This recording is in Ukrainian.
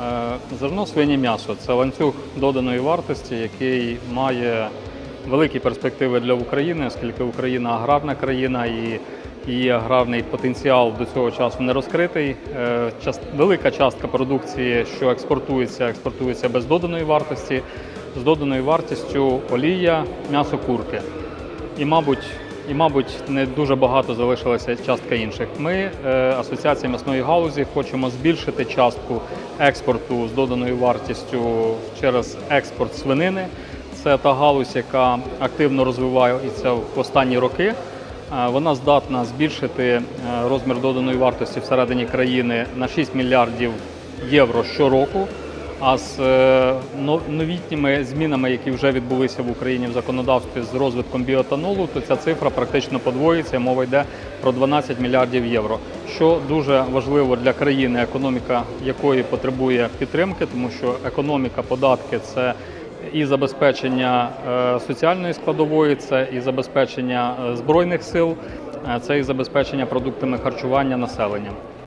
Е, Зерно, свині, м'ясо це ланцюг доданої вартості, який має великі перспективи для України, оскільки Україна аграрна країна і її аграрний потенціал до цього часу не розкритий. Е, Велика частка продукції, що експортується, експортується без доданої вартості, з доданою вартістю олія, м'ясо курки. І, мабуть, і, мабуть, не дуже багато залишилася частка інших. Ми, е, Асоціація м'ясної галузі, хочемо збільшити частку експорту з доданою вартістю через експорт свинини. Це та галузь, яка активно розвивається в останні роки. Е, Вона здатна збільшити е, розмір доданої вартості всередині країни на 6 мільярдів євро щороку. А з е, новітніми змінами, які вже відбулися в Україні в законодавстві з розвитком біоетанолу, то ця цифра практично подвоїться. Мова йде про 12 мільярдів євро, що дуже важливо для країни, економіка якої потребує підтримки, тому що економіка, податки це і забезпечення е, соціальної складової, це і забезпечення е, збройних сил, це і забезпечення продуктами харчування населення.